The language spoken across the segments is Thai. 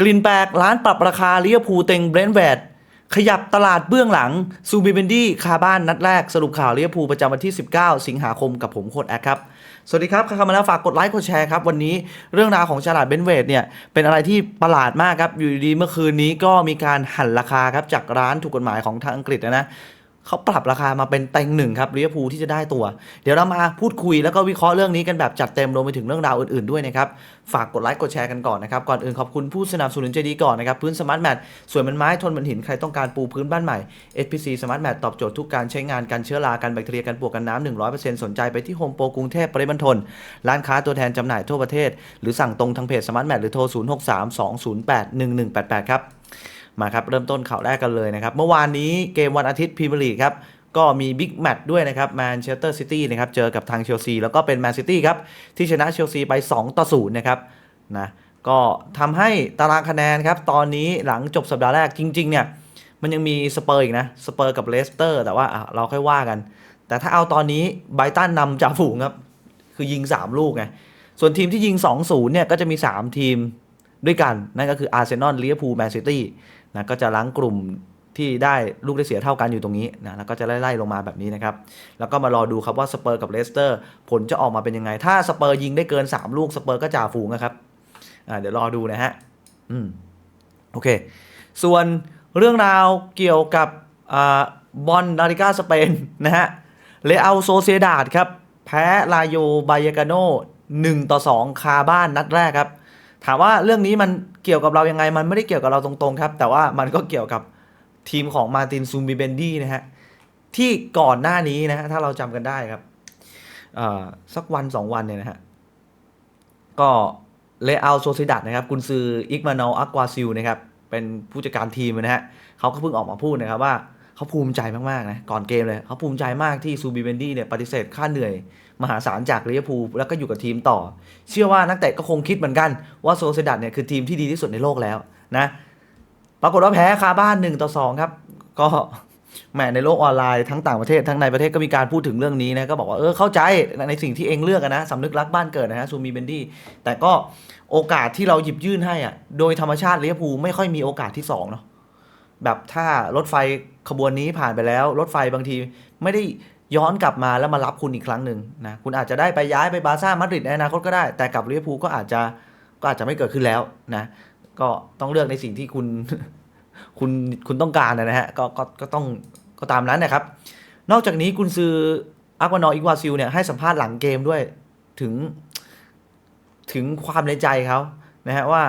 กลินแบกร้านปรับราคาเวอร์พูเต็งเบรนแวดขยับตลาดเบื้องหลัง ซูบิเบนดี้คาบ้านนัดแรกสรุปข่าวเวอร์พูประจำวันที่ 19 สิงหาคมกับผมโคดแอคครับ สวัสดีครับเข้ามาแล้วฝากกดไลค์กดแชร์ครับ วันนี้เรื่องราวของตลาดเบนเวดเนี่ยเป็นอะไรที่ประหลาดมากครับ อยู่ดีเมื่อคืนนี้ก็มีการหั่นราคาครับจากร้านถูกกฎหมายของทางอังกฤษนะนะ เขาปรับราคามาเป็นเต็งหนึ่งครับลิเวอร์พูลที่จะได้ตัว เดี๋ยวเรามาพูดคุยแล้วก็วิเคราะห์เรื่องนี้กันแบบจัดเต็มรวมไปถึงเรื่องราวอื่นๆด้วยนะครับ ฝากกดไลค์กดแชร์กันก่อนนะครับ ก่อนอื่นขอบคุณผู้สนับสนุนใจดีก่อนนะครับ พื้นสมาร์ทแมทสวยเหมันไม้ทนเหมันหินใครต้องการปูพื้นบ้านใหม่ SPC Smart Mat ตอบโจทย์ทุกการใช้งานการเชื้อรากันแบคทีเรียกันปวกกันน้ำ100%สนใจไปที่โฮมโปรกรุงเทพปริมณฑลร้านค้าตัวแทนจำหน่ายทั่วประเทศ หรือสั่งตรงทางเพจ Smart Mat หรือโทร 0632081188 ครับ มาครับเริ่มต้นข่าวแรกกันเลยนะครับ เมื่อวานนี้เกมวันอาทิตย์พรีเมียร์ลีกครับก็มีบิ๊กแมตช์ด้วยนะครับแมนเชสเตอร์ซิตี้นะครับเจอกับทางเชลซีแล้วก็เป็นแมนซิตี้ครับที่ชนะเชลซีไป 2 ต่อ 0 นะครับนะก็ทำให้ตารางคะแนนครับ ตอนนี้หลังจบสัปดาห์แรกจริง ๆ เนี่ย มันยังมีสเปอร์อีกนะ สเปอร์กับเลสเตอร์แต่ว่าเราค่อยว่ากัน แต่ถ้าเอาตอนนี้ไบตันนำจ่าฝูงครับ คือยิง 3 ลูกไง ส่วนทีมที่ยิง 2-0 เนี่ย ก็จะมี 3 ทีม ด้วยกัน นั่นก็คืออาร์เซนอลลิเวอร์พูลแมนซิตี้นะก็จะล้างกลุ่มที่ได้ลูกได้เสียเท่ากันอยู่ตรงนี้นะแล้วก็จะไล่ๆลงมาแบบนี้นะครับ แล้วก็มารอดูครับว่าสเปอร์กับเลสเตอร์ผลจะออกมาเป็นยังไง ถ้าสเปอร์ยิงได้เกิน 3 ลูกสเปอร์ก็จ่าฝูงนะครับเดี๋ยวรอดูนะฮะอืมโอเค ส่วนเรื่องราวเกี่ยวกับอบอลนาริกาสเปนนะฮะเลอัลโซเซดาดครับ แพ้ลาโยบายกาโน1ต่อ2คาบ้านนัดแรกครับ ถามว่าเรื่องนี้มันเกี่ยวกับเรายังไง มันไม่ได้เกี่ยวกับเราตรงๆครับ แต่ว่ามันก็เกี่ยวกับทีมของมาตินซูมบิเบนดี้นะฮะ ที่ก่อนหน้านี้นะฮะ ถ้าเราจำกันได้ครับสักวันสองวันเนี่ยนะฮะ ก็เลอัลโซซิดัดนะครับ กุนซืออิกมานอลอักวาซิลนะครับ เป็นผู้จัดการทีมนะฮะเขาก็เพิ่งออกมาพูดนะครับว่าเขาภูมิใจมากๆนะ ก่อนเกมเลย เขาภูมิใจมากที่ซูบิเบนดี้เนี่ยปฏิเสธค่าเหนื่อย มหาศาลจากลิเวอร์พูลแล้วก็อยู่กับทีมต่อ เชื่อว่านักเตะก็คงคิดเหมือนกันว่าโซเซดัดเนี่ยคือทีมที่ดีที่สุดในโลกแล้วนะปรากฏว่าแพ้คาบ้าน1ต่อ2ครับ ก็แหมในโลกออนไลน์ทั้งต่างประเทศทั้งในประเทศก็มีการพูดถึงเรื่องนี้นะก็บอกว่าเออเข้าใจในสิ่งที่เองเลือกนะสำนึกรักบ้านเกิดนะฮะซูมีเบนดี้แต่ก็โอกาสที่เราหยิบยื่นให้อะโดยธรรมชาติลิเวอร์พูลไม่ค่อยมีโอกาสที่สองเนาะแบบถ้ารถไฟขบวนนี้ผ่านไปแล้ว รถไฟบางทีไม่ได้ ย้อนกลับมาแล้วมารับคุณอีกครั้งหนึ่งนะคุณอาจจะได้ไปย้ายไปบาซ่ามาดริดในอนาคตก็ได้ แต่กับลิเวอร์พูลก็อาจจะก็อาจจะไม่เกิดขึ้นแล้วนะก็ต้องเลือกในสิ่งที่คุณคุณคุณต้องการนะฮะก็ก็ก็ต้องก็ตามนั้นนะครับ นอกจากนี้กุนซืออักวานออิกวาซิลเนี่ยให้สัมภาษณ์หลังเกมด้วยถึงถึงความในใจเขานะฮะว่า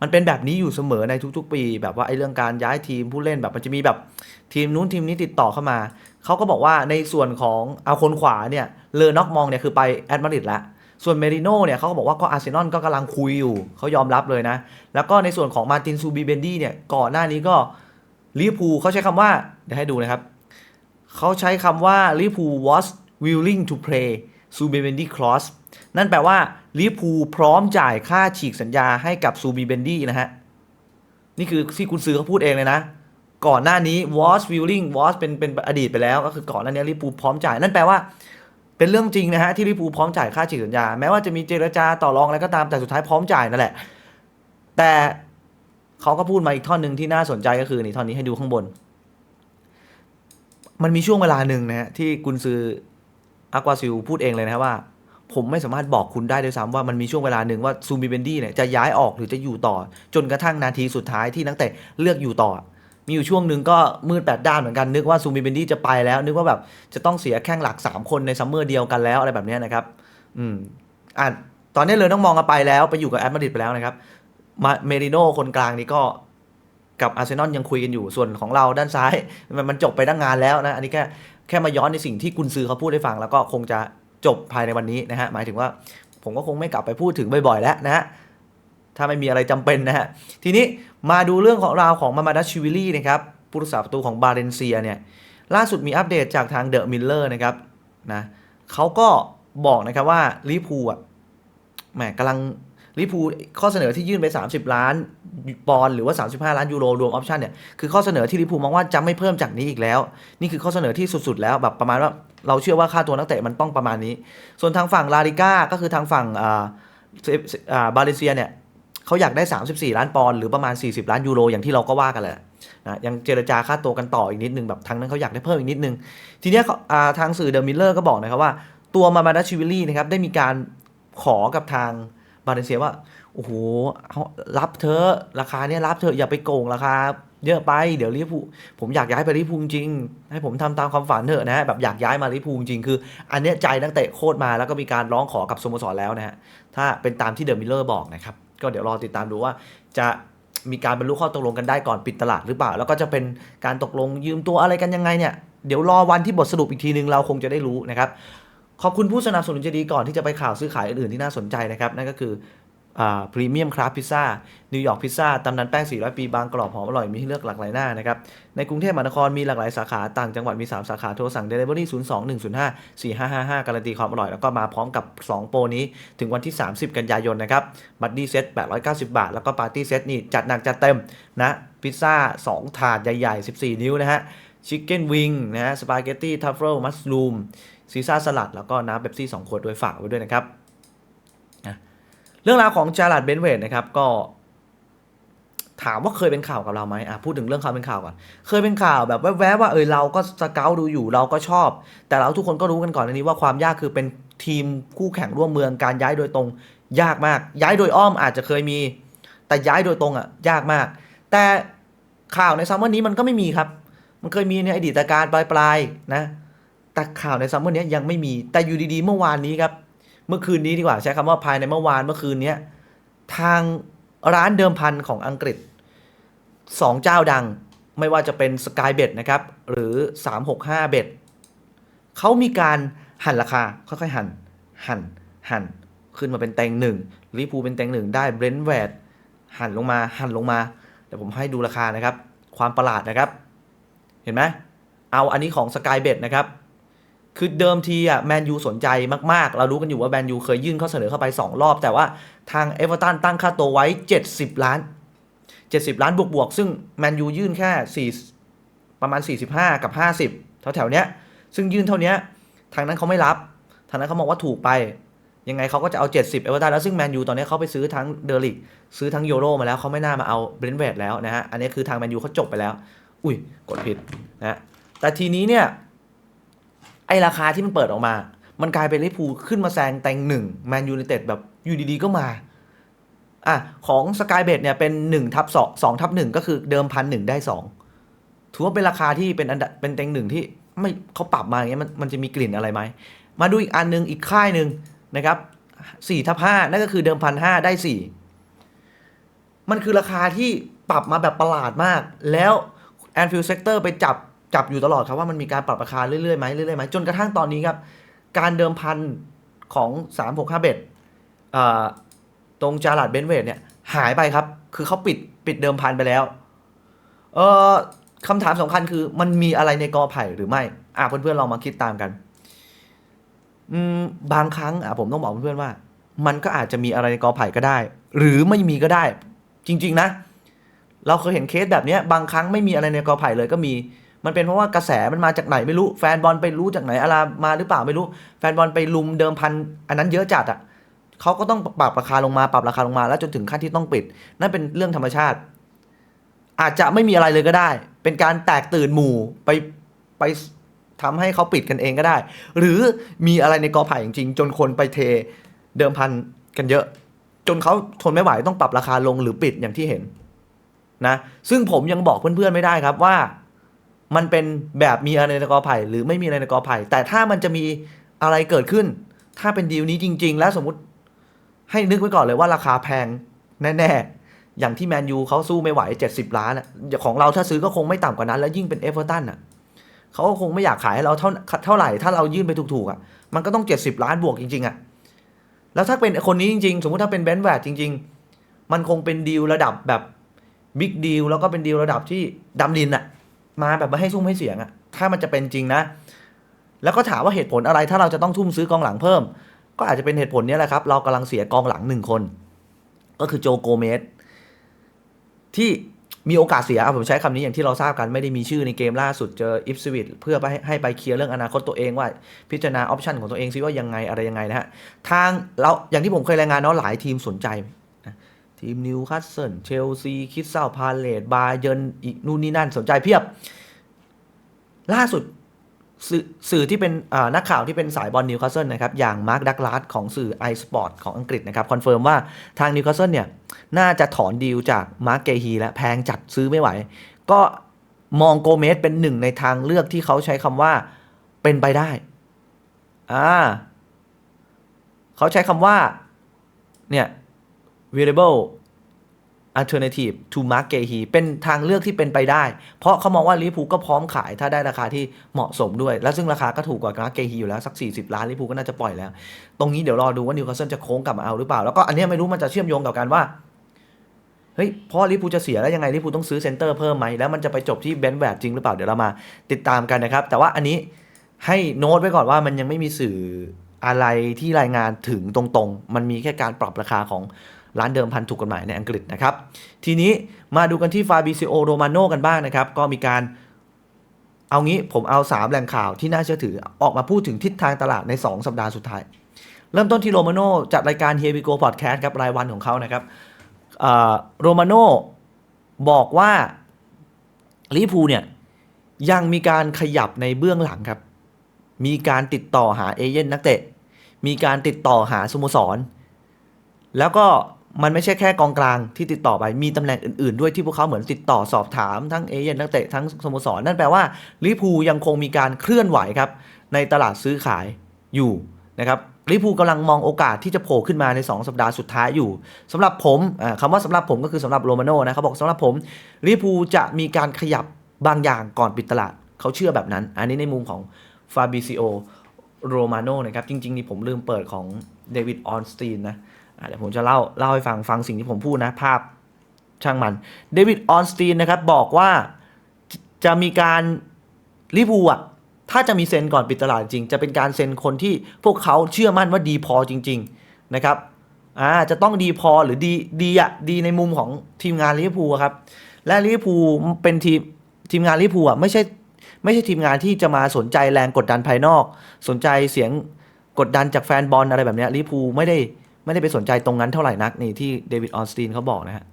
มันเป็นแบบนี้อยู่เสมอในทุกๆ ปี แบบว่าไอ้เรื่องการย้ายทีมผู้เล่นแบบมันจะมีแบบทีมนู้นทีมนี้ติดต่อเข้ามา เขาก็บอกว่าในส่วนของเอาคนขวาเนี่ยเลอน็อกมองเนี่ยคือไปแอดมาดริดแล้วส่วนเมริโน่เนี่ยเขาก็บอกว่าก็อาร์เซนอลก็กำลังคุยอยู่เขายอมรับเลยนะ แล้วก็ในส่วนของมาตินซูบีเบนดี้เนี่ยก่อนหน้านี้ก็ลิเวอร์พูลเขาใช้คำว่า เดี๋ยวให้ดูนะครับ เขาใช้คำว่าลิเวอร์พูล was willing to play ซูบีเบนดี้ clause นั่นแปลว่าลิเวอร์พูลพร้อมจ่ายค่าฉีกสัญญาให้กับซูบีเบนดี้นะฮะ นี่คือที่คุณซื้อเขาพูดเองเลยนะ ก่อนหน้านี้ was willing was เป็นเป็นอดีตไปแล้ว ก็คือก่อนหน้านี้ลิเวอร์พูพร้อมจ่าย นั่นแปลว่า เป็นเรื่องจริงนะฮะที่ลิเวอร์พูพร้อมจ่ายค่าฉีกสัญญา แม้ว่าจะมีเจรจาต่อรองอะไรก็ตามแต่สุดท้ายพร้อมจ่ายนั่นแหละ แต่เขาก็พูดมาอีกท่อนหนึ่งที่น่าสนใจก็คือนี่ท่อนนี้ให้ดูข้างบน มันมีช่วงเวลาหนึ่งนะฮะที่กุนซืออากวาซิลพูดเองเลยนะว่า ผมไม่สามารถบอกคุณได้ด้วยซ้ำว่ามันมีช่วงเวลาหนึ่งว่าซูมิเบนดี้เนี่ยจะย้ายออกหรือจะอยู่ต่อ จนกระทั่งนาทีสุดท้ายที่นักเตะเลือกอยู่ต่อ มีอยู่ช่วงหนึ่งก็มืดแปดด้านเหมือนกันนึกว่าซูมิเบนดี้จะไปแล้ว นึกว่าแบบจะต้องเสียแข้งหลัก 3 คนในซัมเมอร์เดียวกันแล้วอะไรแบบนี้นะครับ อืมอะตอนนี้เลยต้องมองกันไปแล้วไปอยู่กับแอตมาดริดไปแล้วนะครับมาเมริโน่คนกลางนี่ก็กับอาร์เซนอลยังคุยกันอยู่ส่วนของเราด้านซ้ายมันมันจบไปตั้งงานแล้วนะ อันนี้แค่แค่มาย้อนในสิ่งที่กุนซือเขาพูดให้ฟังแล้วก็คงจะจบภายในวันนี้นะฮะหมายถึงว่าผมก็คงไม่กลับไปพูดถึงบ่อยๆแล้วนะฮะ ถ้าไม่มีอะไรจำเป็นนะฮะ ทีนี้มาดูเรื่องของราวของมามาดัชชิวิลี่นะครับผู้รักษาประตูของบาเลนเซียเนี่ย ล่าสุดมีอัปเดตจากทางเดอะมิลเลอร์นะครับนะเขาก็บอกนะครับว่าลิพูอะแหมกำลังลิพูข้อเสนอที่ยื่นไป 30 ล้านปอนด์หรือว่า 35 ล้านยูโรรวมออปชันเนี่ยคือข้อเสนอที่ลิพูมองว่าจะไม่เพิ่มจากนี้อีกแล้ว นี่คือข้อเสนอที่สุดๆ แล้วแบบประมาณว่าเราเชื่อว่าค่าตัวนักเตะมันต้องประมาณนี้ ส่วนทางฝั่งลาลิก้าก็คือทางฝั่งอ่าเซอ่าบาเลเซียเนี่ย เขาอยากได้ 34 ล้านปอนด์หรือประมาณ 40 ล้านยูโรอย่างที่เราก็ว่ากันแหละนะยังเจรจาค่าตัวกันต่ออีกนิดนึงแบบทางนั้นเขาอยากได้เพิ่มอีกนิดนึง ทีเนี้ยทางสื่อเดอะมิลเลอร์ก็บอกนะครับว่า ตัวมามาดาชิวิลลี่นะครับได้มีการขอกับทางบาเลนเซียว่าโอ้โหรับเธอราคาเนี้ยรับเธออย่าไปโกงราคา เยอะไปเดี๋ยวลิเวอร์พูลผมอยากย้ายไปลิเวอร์พูลจริง ให้ผมทำตามความฝันเถอะนะแบบอยากย้ายมาลิเวอร์พูลจริงคือ อันเนี้ยใจนักเตะโคตรมาแล้วก็มีการร้องขอกับสโมสรแล้วนะฮะถ้าเป็นตามที่เดอะมิลเลอร์บอกนะครับก็เดี๋ยวรอติดตามดูว่าจะมีการบรรลุข้อตกลงกันได้ก่อนปิดตลาดหรือเปล่า แล้วก็จะเป็นการตกลงยืมตัวอะไรกันยังไงเนี่ยเดี๋ยวรอวันที่บทสรุปอีกทีนึงเราคงจะได้รู้นะครับขอบคุณผู้สนับสนุนใจดีก่อนที่จะไปข่าวซื้อขายอื่นๆที่น่าสนใจนะครับนั่นก็คือ พรีเมียมคราฟพิซซ่า นิวยอร์กพิซซ่า ตำนานแป้ง 400 ปี บางกรอบหอมอร่อย มีให้เลือกหลากหลายหน้านะครับ ในกรุงเทพมหานครมีหลากหลายสาขา ต่างจังหวัดมี 3 สาขา โทรสั่ง Delivery 0 2 1 0 5 4 5 5 5 การันตีความอร่อย แล้วก็มาพร้อมกับ 2 โปรนี้ ถึงวันที่ 30 กันยายนนะครับ บัตดี้เซ็ต890 บาท แล้วก็ปาร์ตี้เซ็ตนี่จัดหนักจัดเต็มนะ พิซซ่า 2 ถาดใหญ่ๆ 14 นิ้วนะฮะ ชิคเก้นวิงนะฮะ สปาเกตตี้ทัฟเฟิลมัสลูมซีซ่าสลัด แล้วก็น้ำเบปซี่2ขวดด้วยฝากไว้ด้วยนะครับ เรื่องราวของจารัดเบนเวดนะครับก็ ถามว่าเคยเป็นข่าวกับเราไหมอะพูดถึงเรื่องข่าวเป็นข่าวก่อนเคยเป็นข่าวแบบแวบๆว่าเออเราก็สเกลดูอยู่เราก็ชอบ แต่เราทุกคนก็รู้กันก่อนอันนี้ว่าความยากคือเป็นทีมคู่แข่งร่วมเมืองการย้ายโดยตรง ยากมาก ย้ายโดยอ้อมอาจจะเคยมี แต่ย้ายโดยตรงอะ ยากมาก แต่ข่าวในซัมเมอร์นี้มันก็ไม่มีครับ มันเคยมีในอดีตการปลายๆนะแต่ข่าวในซัมเมอร์นี้ยังไม่มีแต่อยู่ดีๆ เมื่อวานนี้ครับ มื่อคืนนี้ดีกว่าใช้คำว่าภายในเมื่อวานเมื่อคืนนี้ทางร้านเดิมพันของอังกฤษสองเจ้าดังไม่ว่าจะเป็น Sky Bet นะครับ หรือ 365 Bet เขามีการหั่นราคา ค่อยๆ หั่น หั่น หั่น ขึ้นมาเป็นแตงหนึ่งลิปูเป็นแตงหนึ่งได้เบรนท์แวดหันลงมา หันลงมา เดี๋ยวผมให้ดูราคานะครับ ความประหลาดนะครับ เห็นไหมเอาอันนี้ของ Sky Bet นะครับ คือเดิมทีอะแมนยูสนใจมากๆ เรารู้กันอยู่ว่าแมนยูเคยยื่นข้อเสนอเข้าไป 2 รอบ แต่ว่าทางเอเวอร์ตันตั้งค่าตัวไว้ 70 ล้าน 70 ล้านบวกๆ ซึ่งแมนยูยื่นแค่ 4 ประมาณ 45 กับ 50 แถวๆเนี้ย ซึ่งยื่นเท่านี้ทางนั้นเขาไม่รับ ทางนั้นเขามองว่าถูกไป ยังไงเขาก็จะเอา 70 เอเวอร์ตันแล้วซึ่งแมนยูตอนนี้เขาไปซื้อทั้งเดอริกซื้อทั้งโยโรมาแล้วเขาไม่น่ามาเอาเบรนเวดแล้วนะฮะ อันนี้คือทางแมนยูเขาจบไปแล้ว อุ้ยกดผิดนะฮะแต่ทีนี้เนี่ย ไอราคาที่มันเปิดออกมา มันกลายเป็นลิเวอร์พูลขึ้นมาแซงแตงหนึ่งแมนยู i นเต็ดแบบอยู่ดีๆก็มาอะของสกายเบดเนี่ยเป็น1ทับ2 2ทับ1ก็คือเดิมพันหนึ่งได้ 2 ถือว่าเป็นราคาที่เป็นอันเป็นแตงหนึ่งที่ไม่เขาปรับมาอย่างเงี้ยมันมันจะมีกลิ่นอะไรไหม มาดูอีกอันหนึงอีกค่ายหนึ่งนะครับ4ทับ5นั่นก็คือเดิมพันห้าได้ 4 มันคือราคาที่ปรับมาแบบประหลาดมาก แล้วแอนฟิลเซกเตอร์ไปจับ จับอยู่ตลอดครับว่ามันมีการปรับราคาเรื่อยๆไหมเรื่อยๆไหมจนกระทั่งตอนนี้ครับ การเดิมพันของ 3 6 5เบ็ดตรงจารัดเบนเวดเนี่ยหายไปครับ คือเขาปิดปิดเดิมพันไปแล้ว เออคำถามสำคัญคือมันมีอะไรในกอไผ่หรือไม่ อะเพื่อนๆลองมาคิดตามกัน อืมบางครั้งอะผมต้องบอกเพื่อนๆว่า มันก็อาจจะมีอะไรในกอไผ่ก็ได้ หรือไม่มีก็ได้ จริง ๆ นะ เราเคยเห็นเคสแบบนี้บางครั้งไม่มีอะไรในกอไผ่เลยก็มี มันเป็นเพราะว่ากระแสมันมาจากไหนไม่รู้แฟนบอลไปรู้จากไหนอะไรมาหรือเปล่าไม่รู้ แฟนบอลไปลุมเดิมพันอันนั้นเยอะจัดอะเขาก็ต้องปรับราคาลงมาปรับราคาลงมา แล้วจนถึงขั้นที่ต้องปิด นั่นเป็นเรื่องธรรมชาติ อาจจะไม่มีอะไรเลยก็ได้ เป็นการแตกตื่นหมู่ไปไปทำให้เขาปิดกันเองก็ได้ หรือมีอะไรในกอไผ่จริงๆจนคนไปเทเดิมพันกันเยอะ จนเขาทนไม่ไหวต้องปรับราคาลงหรือปิดอย่างที่เห็นนะ ซึ่งผมยังบอกเพื่อนๆไม่ได้ครับว่า มันเป็นแบบมีอะไรในกอไผ่หรือไม่มีอะไรในกอไผ่แต่ถ้ามันจะมีอะไรเกิดขึ้น ถ้าเป็นดีลนี้จริง ๆ แล้วสมมติ ให้นึกไว้ก่อนเลยว่าราคาแพงแน่ๆอย่างที่แมนยูเขาสู้ไม่ไหว 70 ล้านอะของเราถ้าซื้อก็คงไม่ต่ำกว่านั้น แล้วยิ่งเป็นเอเวอร์ตันอะเขาก็คงไม่อยากขายให้เราเท่าเท่าไหร่ถ้าเรายื่นไปถูกๆอะมันก็ต้อง 70 ล้านบวกจริง ๆอะแล้วถ้าเป็นคนนี้จริง ๆ สมมติถ้าเป็นแบนแวดจริง ๆ มันคงเป็นดีลระดับแบบบิ๊กดีลแล้วก็เป็นดีลระดับที่ดำดินอะ มาแบบไม่ให้ซุ่มให้เสียงอะถ้ามันจะเป็นจริงนะ แล้วก็ถามว่าเหตุผลอะไรถ้าเราจะต้องทุ่มซื้อกองหลังเพิ่ม ก็อาจจะเป็นเหตุผลนี้แหละครับ เรากำลังเสียกองหลังหนึ่งคน ก็คือโจโกเมสที่มีโอกาสเสียอะผมใช้คำนี้อย่างที่เราทราบกันไม่ได้มีชื่อในเกมล่าสุดเจออิฟสวิตเพื่อไปให้ไปเคลียร์เรื่องอนาคตตัวเองว่า พิจารณาออปชันของตัวเองซิว่ายังไงอะไรยังไงนะฮะทางเราอย่างที่ผมเคยรายงานเนาะหลายทีมสนใจ ทีมนิวคาสเซิลเชลซีคิดเซาพาเลตบาเยินอีกนู่นนี่นั่นสนใจเพียบ ล่าสุดสื่อสื่อที่เป็นนักข่าวที่เป็นสายบอลนิวคาสเซิลนะครับ อย่างมาร์คดักลาสของสื่อ i Sport ของอังกฤษนะครับคอนเฟิร์มว่าทางนิวคาสเซิลเนี่ยน่าจะถอนดีลจากมาร์กเกฮีและแพงจัดซื้อไม่ไหว ก็มองโกเมสเป็นหนึ่งในทางเลือกที่เขาใช้คำว่าเป็นไปได้อ่าเขาใช้คำว่าเนี่ย variable alternative to Mark g a h y เป็นทางเลือกที่เป็นไปได้ เพราะเขามองว่าลิพูก็พร้อมขายถ้าได้ราคาที่เหมาะสมด้วย แล้วซึ่งราคาก็ถูกกว่า Mark g a h y อยู่แล้ว สัก 40 ล้านลิพูก็น่าจะปล่อยแล้ว ตรงนี้เดี๋ยวรอดูว่านิวคาสเซิลจะโค้งกลับมาเอาหรือเปล่า แล้วก็อันนี้ไม่รู้มันจะเชื่อมโยงกับการว่า เฮ้ยเพราะลิพูจะเสียแล้วยังไงลิพูต้องซื้อเซนเตอร์เพิ่มไหมแล้วมันจะไปจบที่เบนแวร์จริงหรือเปล่าเดี๋ยวเรามาติดตามกันนะครับ แต่ว่าอันนี้ให้โน้ตไว้ก่อนว่ามันยังไม่มีสื่ออะไรที่รายงานถึงตรงๆ มันมีแค่การปรับราคาของ ร้านเดิมพันถูกกฎหมายในอังกฤษนะครับ ทีนี้มาดูกันที่ฟาบิซิโอโรมาโนกันบ้างนะครับ ก็มีการเอางี้ผมเอา 3 แหล่งข่าวที่น่าเชื่อถือออกมาพูดถึงทิศทางตลาดใน 2 สัปดาห์สุดท้าย เริ่มต้นที่โรมาโนจัดรายการ Here We Go Podcast ครับรายวันของเขานะครับโรมาโนบอกว่าลิพูเนี่ยยังมีการขยับในเบื้องหลังครับ มีการติดต่อหาเอเย่นนักเตะ มีการติดต่อหาสโมสร แล้วก็ มันไม่ใช่แค่กองกลางที่ติดต่อไป มีตำแหน่งอื่นๆ ด้วยที่พวกเขาเหมือนติดต่อสอบถามทั้งเอเย่นนักเตะทั้งสโมสรนั่นแปลว่าลิพูยังคงมีการเคลื่อนไหวครับ ในตลาดซื้อขายอยู่นะครับลิเวอร์พูลกำลังมองโอกาสที่จะโผล่ขึ้นมาใน 2 สัปดาห์สุดท้ายอยู่สำหรับผมคำว่าสำหรับผมก็คือสำหรับโรมาโน่นะเขาบอกสำหรับผมลิพูจะมีการขยับบางอย่างก่อนปิดตลาดเขาเชื่อแบบนั้น อันนี้ในมุมของฟาบิซิโอโรมาโน่นะครับจริงๆนี่ผมลืมเปิดของเดวิดออนสตีนนะ เดี๋ยวผมจะเล่าเล่าให้ฟังฟังสิ่งที่ผมพูดนะภาพช่างมันเดวิดออนสตีนนะครับบอกว่าจะมีการลิเวอร์พูลอะถ้าจะมีเซ็นก่อนปิดตลาดจริง จะเป็นการเซ็นคนที่พวกเขาเชื่อมั่นว่าดีพอจริง ๆนะครับอ่าจะต้องดีพอหรือดีดีอะดีในมุมของทีมงานลิเวอร์พูลครับและลิเวอร์พูลเป็นทีมทีมงานลิเวอร์พูลอะไม่ใช่ไม่ใช่ทีมงานที่จะมาสนใจแรงกดดันภายนอก สนใจเสียงกดดันจากแฟนบอลอะไรแบบนี้ลิเวอร์พูลไม่ได้ ไม่ได้ไปสนใจตรงนั้นเท่าไหร่นักนี่ที่เดวิดออสตีนเขาบอกนะฮะ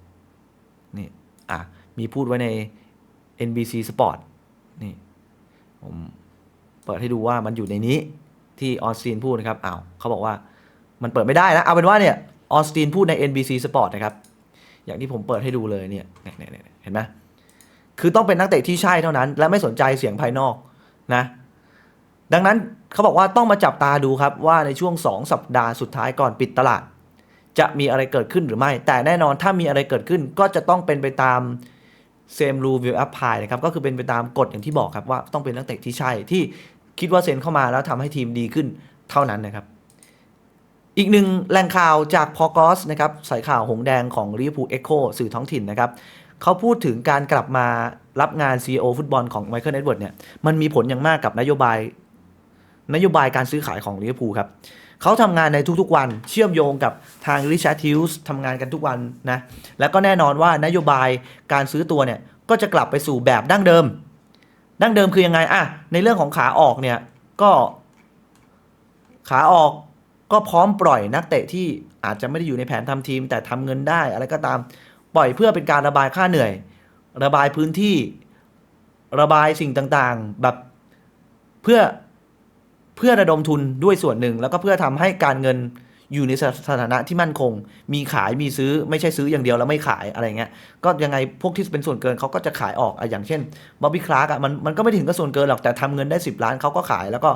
นี่อะมีพูดไว้ใน NBC Sport นี่ผมเปิดให้ดูว่ามันอยู่ในนี้ที่ออสตินพูดนะครับอ้าวเขาบอกว่ามันเปิดไม่ได้นะ เอาเป็นว่าเนี่ยออสตินพูดใน NBC Sport นะครับ อย่างที่ผมเปิดให้ดูเลยเนี่ยเห็นไหมคือต้องเป็นนักเตะที่ใช่เท่านั้น และไม่สนใจเสียงภายนอกนะ ดังนั้น เขาบอกว่าต้องมาจับตาดูครับว่าในช่วง 2 สัปดาห์สุดท้ายก่อนปิดตลาด จะมีอะไรเกิดขึ้นหรือไม่ แต่แน่นอนถ้ามีอะไรเกิดขึ้นก็จะต้องเป็นไปตามเซมรูวิลอัพพายนะครับก็คือเป็นไปตามกฎอย่างที่บอกครับว่าต้องเป็นนักเตะที่ใช่ที่คิดว่าเซ็นเข้ามาแล้วทำให้ทีมดีขึ้นเท่านั้นนะครับ อีกหนึ่งแหล่งข่าวจากพอกอสนะครับสายข่าวหงแดงของลิเวอร์พูลเอ็กโคสื่อท้องถิ่นนะครับเขาพูดถึงการกลับมารับงาน CEO ฟุตบอลของไมเคิลเอ็ดเวิร์ดเนี่ยมันมีผลอย่างมากกับนโยบาย นโยบายการซื้อขายของลิเวอร์พูลครับเขาทำงานในทุกๆวันเชื่อมโยงกับทางริชาร์ดทิลส์ทำงานกันทุกวันนะแล้วก็แน่นอนว่านโยบายการซื้อตัวเนี่ยก็จะกลับไปสู่แบบดั้งเดิม ดั้งเดิมคือยังไงอะในเรื่องของขาออกเนี่ยก็ขาออกก็พร้อมปล่อยนักเตะที่อาจจะไม่ได้อยู่ในแผนทำทีม แต่ทำเงินได้อะไรก็ตามปล่อยเพื่อเป็นการระบายค่าเหนื่อย ระบายพื้นที่ระบายสิ่งต่างๆ แบบเพื่อ เพื่อระดมทุนด้วยส่วนหนึ่ง แล้วก็เพื่อทำให้การเงินอยู่ในสถานะที่มั่นคง มีขายมีซื้อไม่ใช่ซื้ออย่างเดียวแล้วไม่ขายอะไรเงี้ย ก็ยังไงพวกที่เป็นส่วนเกินเขาก็จะขายออกอะอย่างเช่นบ๊อบบี้คลาร์กอะมันมันก็ไม่ถึงกับส่วนเกินหรอกแต่ทำเงินได้ 10 ล้านเขาก็ขายแล้วก็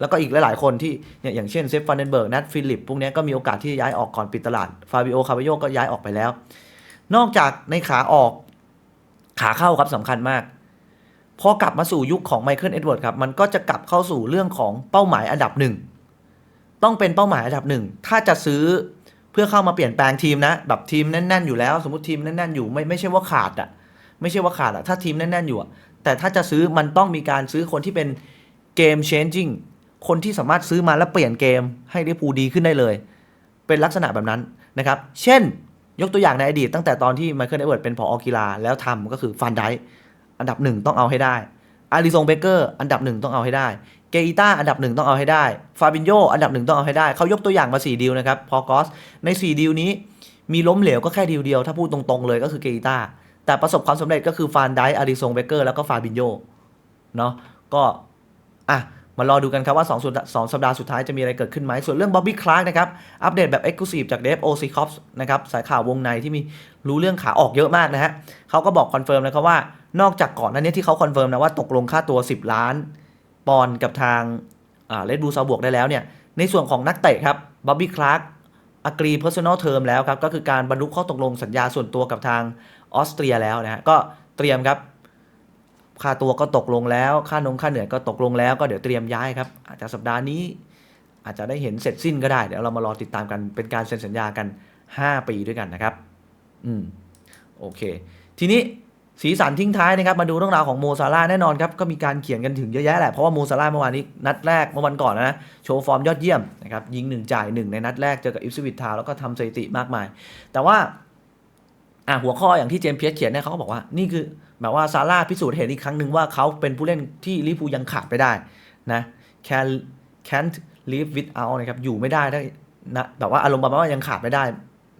แล้วก็อีกหลาย ๆ คนที่เนี่ยอย่างเช่นเซฟฟันเดนเบิร์กนัทฟิลิปพวกนี้ก็มีโอกาสที่จะย้ายออกก่อนปิดตลาดฟาบิโอคาเบโยก็ย้ายออกไปแล้ว นอกจากในขาออกขาเข้าครับสำคัญมาก พอกลับมาสู่ยุคของไมเคิลเอ็ดเวิร์ดครับ มันก็จะกลับเข้าสู่เรื่องของเป้าหมายอันดับหนึ่ง ต้องเป็นเป้าหมายอันดับหนึ่ง ถ้าจะซื้อเพื่อเข้ามาเปลี่ยนแปลงทีมนะ แบบทีมแน่น ๆ อยู่แล้ว สมมติทีมแน่น ๆ อยู่ไม่ไม่ใช่ว่าขาดอะไม่ใช่ว่าขาดอะถ้าทีมแน่น ๆ อยู่อะแต่ถ้าจะซื้อมันต้องมีการซื้อคนที่เป็นเกม changing คนที่สามารถซื้อมาแล้วเปลี่ยนเกมให้ลิเวอร์พูลดีขึ้นได้เลย เป็นลักษณะแบบนั้นนะครับ เช่น ยกตัวอย่างในอดีตตั้งแต่ตอนที่ไมเคิลเอเวิร์ดเป็นผอกีฬาแล้วทำก็คือฟันได อันดับหนึ่งต้องเอาให้ได้อาริซงเบเกอร์อันดับหนึ่งต้องเอาให้ได้ เกอิต้าอันดับหนึ่งต้องเอาให้ได้ ฟาบินโยอันดับหนึ่งต้องเอาให้ได้ เขายกตัวอย่างมา 4 ดีลนะครับ พอกอส ใน 4 ดีลนี้ มีล้มเหลวก็แค่ดีลเดียว ถ้าพูดตรงๆเลยก็คือเกอิต้า แต่ประสบความสำเร็จก็คือฟานไดอาริซงเบเกอร์แล้วก็ฟาบินโยเนาะ ก็ อะ มารอดูกันครับว่า2สุดสองสัปดาห์สุดท้ายจะมีอะไรเกิดขึ้นไหม ส่วนเรื่องบ๊อบบี้คลาร์กนะครับ อัปเดตแบบ Exclusive จากเดฟโอซีคอปส์นะครับ สายข่าววงในที่มีรู้เรื่องขาออกเยอะมากนะฮะเขาก็บอกคอนเฟิร์มนะครับว่า นอกจากก่อนหน้านี้ที่เขาคอนเฟิร์มนะว่าตกลงค่าตัว 10 ล้าน ปอนด์กับทางเลดบูซาบวกได้แล้วเนี่ย ในส่วนของนักเตะครับบ๊อบบี้คลาร์กอักรีเพอร์ซันอลเทอมแล้วครับ ก็คือการบรรลุข้อตกลงสัญญาส่วนตัวกับทางออสเตรียแล้วนะฮะก็เตรียมครับ ค่าตัวก็ตกลงแล้ว ค่านงค่าเหนื่อยก็ตกลงแล้วก็เดี๋ยวเตรียมย้ายครับ อาจจะสัปดาห์นี้ อาจจะได้เห็นเสร็จสิ้นก็ได้เดี๋ยวเรามารอติดตามกันเป็นการเซ็นสัญญากัน 5 ปีด้วยกันนะครับ อืมโอเค ทีนี้ สีสันทิ้งท้ายนะครับมาดูเรื่องราวของโมซาร่าแน่นอนครับก็มีการเขียนกันถึงเยอะแยะแหละเพราะว่าโมซาร่าเมื่อวานนี้นัดแรกเมื่อวันก่อนนะโชว์ฟอร์มยอดเยี่ยมนะครับยิงหนึ่งจ่ายหนึ่งในนัดแรกเจอกับอิฟสวิตทาวแล้วก็ทำสถิติมากมาย แต่ว่าอะหัวข้ออย่างที่เจมส์เพียสเขียนเนี่ยเขาก็บอกว่านี่คือแบบว่าซาร่าพิสูจน์เห็นอีกครั้งหนึ่งว่าเขาเป็นผู้เล่นที่ลิเวอร์พูยังขาดไปได้นะ can can't live without นะครับอยู่ไม่ได้ถ้านะแบบว่าอารมณ์ประมาณว่ายังขาดไม่ได้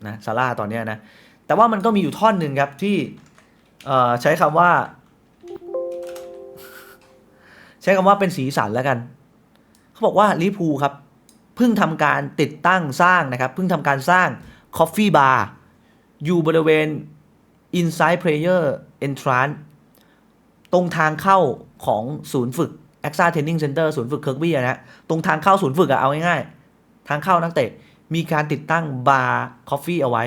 นะซาร่าตอนนี้นะแต่ว่ามันก็มีอยู่ท่อนหนึ่งครับที่ ใช้คำว่า ใช้คำว่าเป็นสีสันแล้วกัน เขาบอกว่าลิเวอร์พูครับเพิ่งทำการติดตั้งสร้างนะครับเพิ่งทำการสร้าง Coffee Bar อยู่บริเวณ Inside Player Entrance ตรงทางเข้าของศูนย์ฝึก AXA Training Center ศูนย์ฝึกเคิร์กบี้นะฮะตรงทางเข้าศูนย์ฝึกอะเอาง่ายๆ ทางเข้านักเตะมีการติดตั้งบาร์คอฟฟี่เอาไว้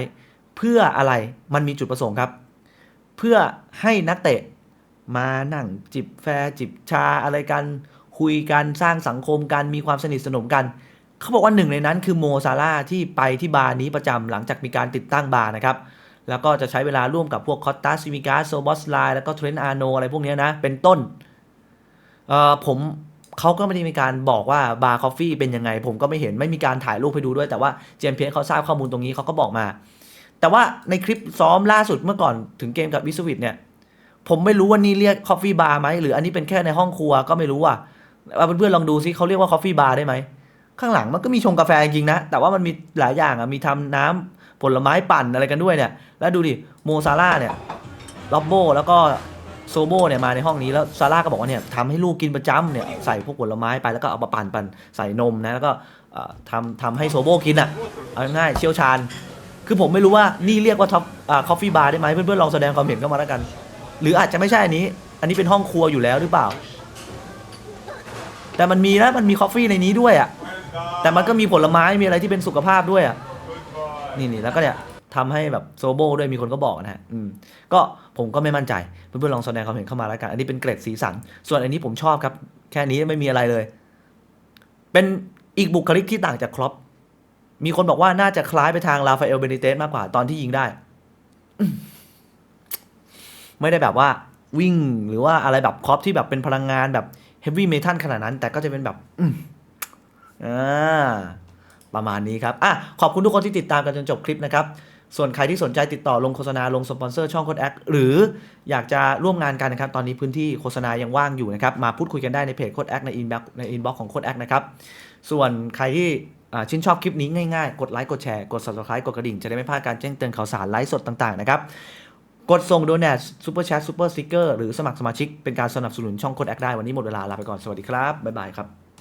เพื่ออะไรมันมีจุดประสงค์ครับ เพื่อให้นักเตะมานั่งจิบแฟจิบชาอะไรกัน คุยกันสร้างสังคมกันมีความสนิทสนมกัน เขาบอกว่าหนึ่งในนั้นคือโมซาร่าที่ไปที่บาร์นี้ประจำหลังจากมีการติดตั้งบาร์นะครับแล้วก็จะใช้เวลาร่วมกับพวกคอตตาซิมิกาโซบอสไลแล้วก็เทรนอาโนอะไรพวกนี้นะ เป็นต้นเอ่อผมเขาก็ไม่ได้มีการบอกว่าบาร์คอฟฟี่เป็นยังไง ผมก็ไม่เห็นไม่มีการถ่ายรูปให้ดูด้วยแต่ว่าเจมเพียเขาทราบข้อมูลตรงนี้เขาก็บอกมา แต่ว่าในคลิปซ้อมล่าสุดเมื่อก่อนถึงเกมกับวิสวิตเนี่ยผมไม่รู้ว่านี่เรียกคอฟฟี่บาร์ไหมหรืออันนี้เป็นแค่ในห้องครัวก็ไม่รู้อะเอาเพื่อนๆลองดูซิเขาเรียกว่าคอฟฟี่บาร์ได้ไหมข้างหลังมันก็มีชงกาแฟจริงๆนะ แต่ว่ามันมีหลายอย่างอะมีทำน้ำผลไม้ปั่นอะไรกันด้วยเนี่ย แล้วดูดิโมซาร่าเนี่ยล็อบโบแล้วก็โซโบเนี่ยมาในห้องนี้แล้วซาร่าก็บอกว่าเนี่ยทำให้ลูกกินประจำเนี่ยใส่พวกผลไม้ไปแล้วก็เอามาปั่นปั่นใส่นมนะแล้วก็ทำทำให้โซโบกินอะเอาง่ายเชี่ยวชาญ คือผมไม่รู้ว่านี่เรียกว่าท็อปอ่าคอฟฟี่บาร์ได้ไหมเพื่อนๆลองแสดงความเห็นเข้ามาแล้วกัน หรืออาจจะไม่ใช่อันนี้ อันนี้เป็นห้องครัวอยู่แล้วหรือเปล่า แต่มันมีนะมันมีคอฟฟี่ในนี้ด้วยอะแต่มันก็มีผลไม้มีอะไรที่เป็นสุขภาพด้วยอะนี่นี่แล้วก็เนี่ยทำให้แบบโซโบด้วยมีคนก็บอกนะฮะอืมก็ผมก็ไม่มั่นใจเพื่อนๆลองแสดงความเห็นเข้ามาแล้วกัน อันนี้เป็นเกรดสีสัน ส่วนอันนี้ผมชอบครับ แค่นี้ไม่มีอะไรเลย เป็นอีกบุคลิกที่ต่างจากครอป มีคนบอกว่าน่าจะคล้ายไปทางลาฟาเอลเบนิเตสมากกว่าตอนที่ยิงได้อืมไม่ได้แบบว่าวิ่งหรือว่าอะไรแบบครอปที่แบบเป็นพลังงานแบบเฮฟวี่เมทัลขนาดนั้น แต่ก็จะเป็นแบบอืมอ่าประมาณนี้ครับอะขอบคุณทุกคนที่ติดตามกันจนจบคลิปนะครับ ส่วนใครที่สนใจติดต่อลงโฆษณาลงสปอนเซอร์ช่องโคดแอคหรืออยากจะร่วมงานกันนะครับ ตอนนี้พื้นที่โฆษณายังว่างอยู่นะครับ มาพูดคุยกันได้ในเพจโคดแอคในอินบ็อกในอินบ็อกของโคดแอคนะครับ ส่วนใครที่อ่าชื่นชอบคลิปนี้ง่ายๆ กดไลค์ กดแชร์ กด subscribe กดกระดิ่ง จะได้ไม่พลาดการแจ้งเตือนข่าวสารไลฟ์สดต่างๆ นะครับ กดส่งโดเนทซูเปอร์แชทซูเปอร์สติกเกอร์หรือสมัครสมาชิกเป็นการสนับสนุนช่องโคดแอคได้ วันนี้หมดเวลาลาไปก่อน สวัสดีครับ บ๊ายบายครับ